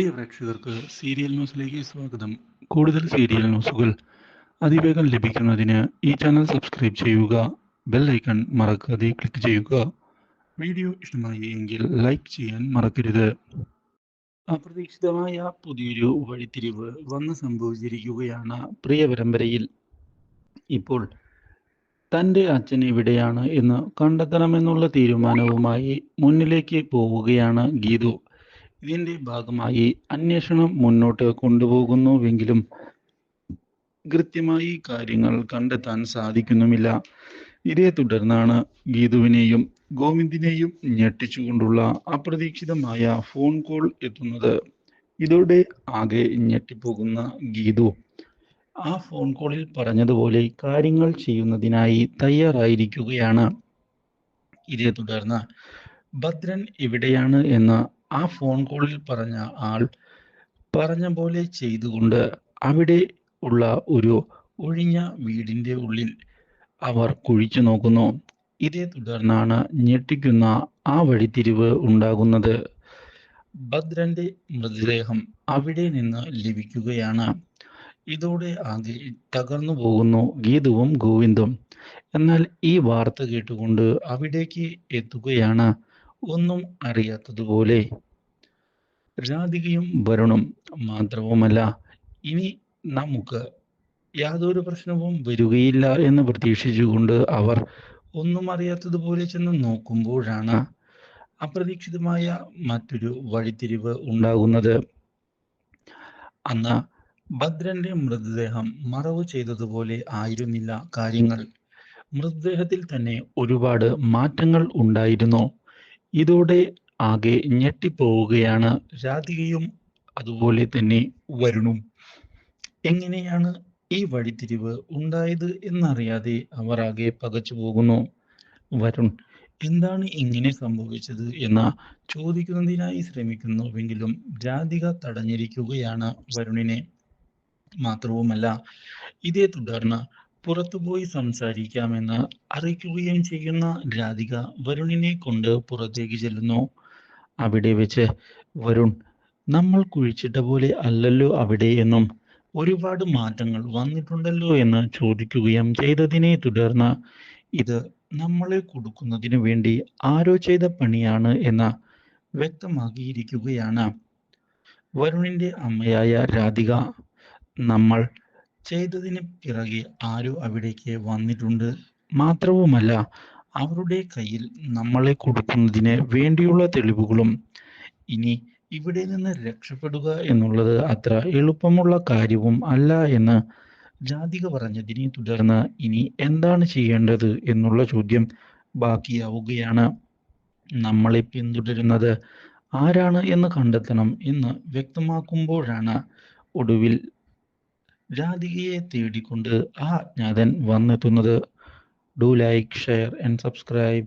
പ്രിയ പ്രേക്ഷകർക്ക് സീരിയൽ ന്യൂസിലേക്ക് സ്വാഗതം. കൂടുതൽ സീരിയൽ ന്യൂസുകൾ അതിവേഗം ലഭിക്കുന്നതിന് ഈ ചാനൽ സബ്സ്ക്രൈബ് ചെയ്യുക ബെൽ ഐക്കൺ മറക്കാതെ ക്ലിക്ക് ചെയ്യുക. വീഡിയോ ഇഷ്ടമായി എങ്കിൽ ലൈക്ക് ചെയ്യാൻ മറക്കരുത്. അപ്രതീക്ഷിതമായ പുതിയൊരു വഴിത്തിരിവ് വന്ന് സംഭവിച്ചിരിക്കുകയാണ് പ്രിയ പരമ്പരയിൽ. ഇപ്പോൾ തന്റെ അച്ഛൻ എവിടെയാണ് എന്ന് കണ്ടെത്തണമെന്നുള്ള തീരുമാനവുമായി മുന്നിലേക്ക് പോവുകയാണ് ഗീതു. ഇതിന്റെ ഭാഗമായി അന്വേഷണം മുന്നോട്ട് കൊണ്ടുപോകുന്നുവെങ്കിലും കൃത്യമായി കാര്യങ്ങൾ കണ്ടെത്താൻ സാധിക്കുന്നുമില്ല. ഇതേ തുടർന്നാണ് ഗീതുവിനെയും ഗോവിന്ദിനെയും ഞെട്ടിച്ചുകൊണ്ടുള്ള അപ്രതീക്ഷിതമായ ഫോൺ കോൾ എത്തുന്നത്. ഇതോടെ ആകെ ഞെട്ടിപ്പോകുന്ന ഗീതു. ആ ഫോൺ കോളിൽ പറഞ്ഞതുപോലെ കാര്യങ്ങൾ ചെയ്യുന്നതിനായി തയ്യാറായിരിക്കുകയാണ്. ഇതേ തുടർന്ന് ഭദ്രൻ എവിടെയാണ് എന്ന് ആ ഫോൺ കോളിൽ പറഞ്ഞ ആൾ പറഞ്ഞ പോലെ ചെയ്തുകൊണ്ട് അവിടെ ഉള്ള ഒരു ഒഴിഞ്ഞ വീടിന്റെ ഉള്ളിൽ അവർ കുഴിച്ചു നോക്കുന്നു. ഇതേ തുടർന്നാണ് ഞെട്ടിക്കുന്ന ആ വഴിത്തിരിവ് ഉണ്ടാകുന്നത്. ഭദ്രന്റെ മൃതദേഹം അവിടെ നിന്ന് ലഭിക്കുകയാണ്. ഇതോടെ ആകെ തകർന്നു പോകുന്നു ഗീതുവും ഗോവിന്ദും. എന്നാൽ ഈ വാർത്ത കേട്ടുകൊണ്ട് അവിടേക്ക് എത്തുകയാണ് ഒന്നും അറിയാത്തതുപോലെ രാധികയും വരുണും മാത്രവുമല്ല ഇനി നമുക്ക് യാതൊരു പ്രശ്നവും വരികയില്ല എന്ന് പ്രതീക്ഷിച്ചുകൊണ്ട് അവർ ഒന്നും അറിയാത്തതുപോലെ ചെന്ന് നോക്കുമ്പോഴാണ് അപ്രതീക്ഷിതമായ മറ്റൊരു വഴിത്തിരിവ് ഉണ്ടാകുന്നത്. അന്ന് ഭദ്രന്റെ മൃതദേഹം മറവ് ചെയ്തതുപോലെ ആയിരുന്നില്ല കാര്യങ്ങൾ. മൃതദേഹത്തിൽ തന്നെ ഒരുപാട് മാറ്റങ്ങൾ ഉണ്ടായിരുന്നു. ഇതോടെ ആകെ ഞെട്ടിപ്പോവുകയാണ് രാധികയും അതുപോലെ തന്നെ വരുണും. എങ്ങനെയാണ് ഈ വഴിത്തിരിവ് ഉണ്ടായത് എന്നറിയാതെ അവർ ആകെ പകച്ചു പോകുന്നു. വരുൺ എന്താണ് ഇങ്ങനെ സംഭവിച്ചത് എന്ന് ചോദിക്കുന്നതിനായി ശ്രമിക്കുന്നുവെങ്കിലും രാധിക തടഞ്ഞിരിക്കുകയാണ് വരുണിനെ. മാത്രവുമല്ല ഇതേ തുടർന്ന് പുറത്തുപോയി സംസാരിക്കാമെന്ന് അറിയിക്കുകയും ചെയ്യുന്ന രാധിക വരുണിനെ കൊണ്ട് പുറത്തേക്ക് ചെല്ലുന്നു. അവിടെ വെച്ച് വരുൺ നമ്മൾ കുഴിച്ചിട്ട പോലെ അല്ലല്ലോ അവിടെ എന്നും ഒരുപാട് മാറ്റങ്ങൾ വന്നിട്ടുണ്ടല്ലോ എന്ന് ചോദിക്കുകയും ചെയ്തതിനെ തുടർന്ന് ഇത് നമ്മളെ കൊടുക്കുന്നതിന് വേണ്ടി ആരോ ചെയ്ത പണിയാണ് എന്ന് വ്യക്തമാക്കിയിരിക്കുകയാണ്. വരുണിന്റെ അമ്മയായ രാധിക നമ്മൾ ചെയ്തതിന് പിറകെ ആരോ അവിടേക്ക് വന്നിട്ടുണ്ട്. മാത്രവുമല്ല അവരുടെ കയ്യിൽ നമ്മളെ കൊടുക്കുന്നതിന് വേണ്ടിയുള്ള തെളിവുകളും. ഇനി ഇവിടെ നിന്ന് രക്ഷപ്പെടുക എന്നുള്ളത് അത്ര എളുപ്പമുള്ള കാര്യവും അല്ല എന്ന് ജാതിക പറഞ്ഞതിനെ തുടർന്ന് ഇനി എന്താണ് ചെയ്യേണ്ടത് എന്നുള്ള ചോദ്യം ബാക്കിയാവുകയാണ്. നമ്മളെ പിന്തുടരുന്നത് ആരാണ് എന്ന് കണ്ടെത്തണം എന്ന് വ്യക്തമാക്കുമ്പോഴാണ് ഒടുവിൽ രാധികയെ തേടിക്കൊണ്ട് ആ അജ്ഞാതൻ വന്നെത്തുന്നത്. Do like share and subscribe